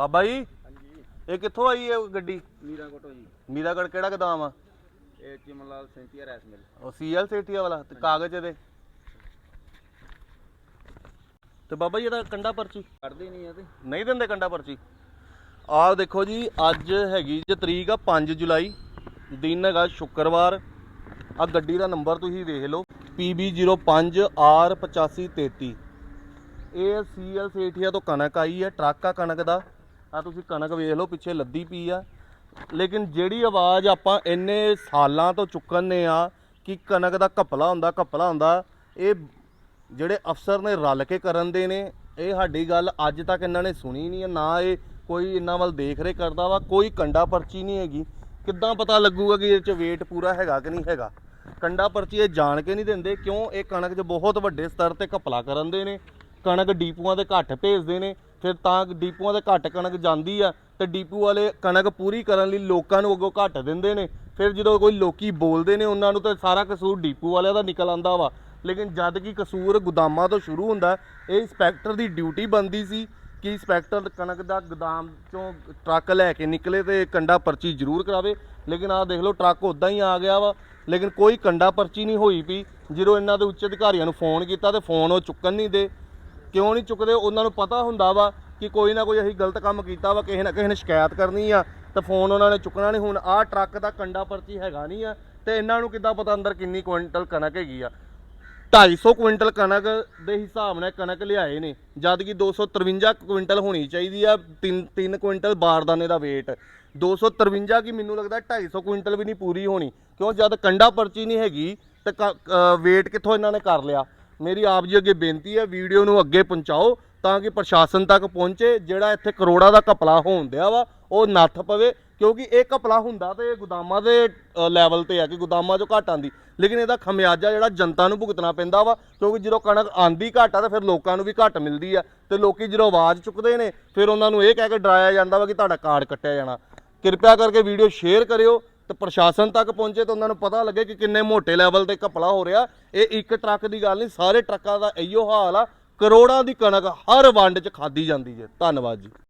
ਬਾਬਾ ਜੀ ਹਾਂਜੀ ਇਹ ਕਿੱਥੋਂ ਆਈ ਹੈ ਗੱਡੀ? ਮੀਰਾ ਕੋਟੋ ਜੀ। ਮੀਰਾਗੜ ਕਿਹੜਾ ਗਦਾਮ ਆ? ਇਹ ਚਿਮਨ ਲਾਲ ਸੈਂਤੀਆ ਰੈਸ ਮਿਲ। ਉਹ ਸੀਐਲ ਸੇਠੀਆ ਵਾਲਾ ਤੇ ਕਾਗਜ਼ ਇਹਦੇ। ਤੇ ਬਾਬਾ ਜੀ ਇਹਦਾ ਕੰਡਾ ਪਰਚੀ? ਕੱਢਦੇ ਨਹੀਂ ਆ ਤੇ। ਨਹੀਂ ਦਿੰਦੇ ਕੰਡਾ ਪਰਚੀ? ਆਹ ਦੇਖੋ ਜੀ ਅੱਜ ਹੈਗੀ ਜੇ ਤਰੀਕ ਆ 5 ਜੁਲਾਈ ਦਿਨ ਹੈਗਾ ਸ਼ੁੱਕਰਵਾਰ। ਆ ਗੱਡੀ ਦਾ ਨੰਬਰ ਤੁਸੀਂ ਵੇਖ ਲਓ PB05R8533 ਇਹ ਸੀਐਲ ਸੇਠੀਆ ਤੋਂ ਕਣਕ ਆਈ ਹੈ ਟਰੱਕ ਆ ਕਣਕ ਦਾ। ਆ ਤੁਸੀਂ ਕਣਕ ਵੇਖ ਲਓ, ਪਿੱਛੇ ਲੱਦੀ ਪਈ ਆ। ਲੇਕਿਨ ਜਿਹੜੀ ਆਵਾਜ਼ ਆਪਾਂ ਇੰਨੇ ਸਾਲਾਂ ਤੋਂ ਚੁੱਕਣੇ ਆ ਕਿ ਕਣਕ ਦਾ ਘਪਲਾ ਹੁੰਦਾ ਘਪਲਾ ਹੁੰਦਾ, ਇਹ ਜਿਹੜੇ ਅਫਸਰ ਨੇ ਰਲ ਕੇ ਕਰਨ ਦੇ ਨੇ, ਇਹ ਸਾਡੀ ਗੱਲ ਅੱਜ ਤੱਕ ਇਹਨਾਂ ਨੇ ਸੁਣੀ ਨਹੀਂ ਹੈ ਨਾ ਇਹ ਕੋਈ ਇਹਨਾਂ ਵੱਲ ਦੇਖ ਰੇ ਕਰਦਾ ਵਾ, ਕੋਈ ਕੰਡਾ ਪਰਚੀ ਨਹੀਂ ਹੈਗੀ। ਕਿੱਦਾਂ ਪਤਾ ਲੱਗੂਗਾ ਕਿ ਇਹ ਚ weight ਪੂਰਾ ਹੈਗਾ ਕਿ ਨਹੀਂ ਹੈਗਾ? ਕੰਡਾ ਪਰਚੀ ਇਹ ਜਾਣ ਕੇ ਨਹੀਂ ਦਿੰਦੇ, ਕਿਉਂ? ਇਹ ਕਣਕ 'ਚ ਬਹੁਤ ਵੱਡੇ ਸਤਰ ਤੇ ਘਪਲਾ ਕਰਨ ਦੇ ਨੇ, ਕਣਕ ਡੀਪੂਆਂ ਦੇ ਘੱਟ ਭੇਜਦੇ ਨੇ ਫਿਰ ਤਾਂ ਡੀਪੂਆਂ 'ਤੇ ਘੱਟ ਕਣਕ ਜਾਂਦੀ ਆ ਤੇ ਡੀਪੂ ਵਾਲੇ ਕਣਕ ਪੂਰੀ ਕਰਨ ਲਈ ਲੋਕਾਂ ਨੂੰ ਅੱਗੋਂ ਘੱਟ ਦਿੰਦੇ ਨੇ। ਫਿਰ ਜਦੋਂ ਕੋਈ ਲੋਕੀ ਬੋਲਦੇ ਨੇ ਉਹਨਾਂ ਨੂੰ ਤਾਂ ਸਾਰਾ ਕਸੂਰ ਡੀਪੂ ਵਾਲਿਆਂ ਦਾ ਨਿਕਲ ਆਂਦਾ ਵਾ। ਲੇਕਿਨ ਜਦ ਕਿ ਕਸੂਰ ਗੋਦਾਮਾਂ ਤੋਂ ਸ਼ੁਰੂ ਹੁੰਦਾ, ਇਹ ਇੰਸਪੈਕਟਰ ਦੀ ਡਿਊਟੀ ਬੰਦੀ ਸੀ ਕਿ ਇੰਸਪੈਕਟਰ ਕਣਕ ਦਾ ਗੋਦਾਮ ਚੋਂ ਟਰੱਕ ਲੈ ਕੇ ਨਿਕਲੇ ਤੇ ਕੰਡਾ ਪਰਚੀ ਜ਼ਰੂਰ ਕਰਾਵੇ। ਲੇਕਿਨ ਆਹ ਦੇਖ ਲਓ, ਟਰੱਕ ਉਦਾਂ ਹੀ ਆ ਗਿਆ ਵਾ। ਲੇਕਿਨ ਕੋਈ ਕੰਡਾ ਪਰਚੀ ਨਹੀਂ ਹੋਈ ਪਈ। ਜਦੋਂ ਇਹਨਾਂ ਦੇ ਉੱਚ ਅਧਿਕਾਰੀਆਂ ਨੂੰ ਫੋਨ ਕੀਤਾ ਤੇ ਫੋਨ ਉਹ ਚੁੱਕਣ ਨਹੀਂ ਦੇ। ਕਿਉਂ ਨਹੀਂ ਚੁੱਕਦੇ? ਉਹਨਾਂ ਨੂੰ ਪਤਾ ਹੁੰਦਾ ਵਾ ਕਿ ਕੋਈ ਨਾ ਕੋਈ ਅਸੀਂ ਗਲਤ ਕੰਮ ਕੀਤਾ ਵਾ, ਕਿਸੇ ਨਾ ਕਿਸੇ ਨੇ ਸ਼ਿਕਾਇਤ ਕਰਨੀ ਆ, ਤੇ ਫੋਨ ਉਹਨਾਂ ਨੇ ਚੁੱਕਣਾ ਨਹੀਂ। ਹੁਣ ਆਹ ਟਰੱਕ ਦਾ ਕੰਡਾ ਪਰਚੀ ਹੈਗਾ ਨਹੀਂ ਆ, ਤੇ ਇਹਨਾਂ ਨੂੰ ਕਿੱਦਾਂ ਪਤਾ ਅੰਦਰ ਕਿੰਨੀ ਕੁਇੰਟਲ ਕਣਕ ਹੈਗੀ ਆ? 250 ਕੁਇੰਟਲ ਕਣਕ ਦੇ ਹਿਸਾਬ ਨਾਲ ਕਣਕ ਲਿਆਏ ਨੇ ਜਦ ਕਿ 253 ਕੁਇੰਟਲ ਹੋਣੀ ਚਾਹੀਦੀ ਆ 3 3 ਕੁਇੰਟਲ ਬਾਰਦਾਨੇ ਦਾ weight 253 ਕੀ ਮੈਨੂੰ ਲੱਗਦਾ 250 ਕੁਇੰਟਲ ਵੀ ਨਹੀਂ ਪੂਰੀ ਹੋਣੀ, ਕਿਉਂ ਜਦ ਕੰਡਾ ਪਰਚੀ ਨਹੀਂ ਹੈਗੀ, ਤੇ weight ਕਿੱਥੋਂ ਇਹਨਾਂ ਨੇ ਕਰ ਲਿਆ? ਮੇਰੀ ਆਪ ਜੀ ਅੱਗੇ ਬੇਨਤੀ ਹੈ, ਵੀਡੀਓ ਨੂੰ ਅੱਗੇ ਪਹੁੰਚਾਓ ਤਾਂ ਕਿ ਪ੍ਰਸ਼ਾਸਨ ਤੱਕ ਪਹੁੰਚੇ, ਜਿਹੜਾ ਇੱਥੇ ਕਰੋੜਾਂ ਦਾ ਘਪਲਾ ਹੋਣ ਦਿਆ ਵਾ, ਉਹ ਨੱਥ ਪਵੇ, ਕਿਉਂਕਿ ਇਹ ਘਪਲਾ ਹੁੰਦਾ ਤੇ ਗੋਦਾਮਾਂ ਦੇ ਲੈਵਲ ਤੇ ਆ ਕਿ ਗੋਦਾਮਾਂ 'ਚੋਂ ਘੱਟ ਆਂਦੀ ਲੇਕਿਨ ਇਹਦਾ ਖਮਿਆਜਾ ਜਿਹੜਾ ਜਨਤਾ ਨੂੰ ਭੁਗਤਣਾ ਪੈਂਦਾ ਵਾ, ਕਿਉਂਕਿ ਜਦੋਂ ਕਣਕ ਆਂਦੀ ਘੱਟ ਆ ਤਾਂ ਫਿਰ ਲੋਕਾਂ ਨੂੰ ਵੀ ਘੱਟ ਮਿਲਦੀ ਆ, ਤੇ ਲੋਕੀ ਜਦੋਂ ਆਵਾਜ਼ ਚੁੱਕਦੇ ਨੇ, ਫਿਰ ਉਹਨਾਂ ਨੂੰ ਇਹ ਕਹਿ ਕੇ ਡਰਾਇਆ ਜਾਂਦਾ ਵਾ ਕਿ ਤੁਹਾਡਾ ਕਾਰਡ ਕੱਟਿਆ ਜਾਣਾ। ਕਿਰਪਾ ਕਰਕੇ ਵੀਡੀਓ ਸ਼ੇਅਰ ਕਰਿਓ ਤੇ ਪ੍ਰਸ਼ਾਸਨ ਤੱਕ ਪਹੁੰਚੇ ਤਾਂ ਉਹਨਾਂ ਨੂੰ ਪਤਾ ਲੱਗੇ ਕਿ ਕਿੰਨੇ ਮੋਟੇ ਲੈਵਲ ਤੇ ਘਪਲਾ ਹੋ ਰਿਹਾ। ਇਹ ਇੱਕ ਟਰੱਕ ਦੀ ਗੱਲ ਨਹੀਂ, ਸਾਰੇ ਟਰੱਕਾਂ ਦਾ ਇਹੋ ਹਾਲ ਆ। ਕਰੋੜਾਂ ਦੀ ਕਣਕ ਹਰ ਵੰਡ 'ਚ ਖਾਦੀ ਜਾਂਦੀ ਹੈ ਧੰਨਵਾਦ ਜੀ।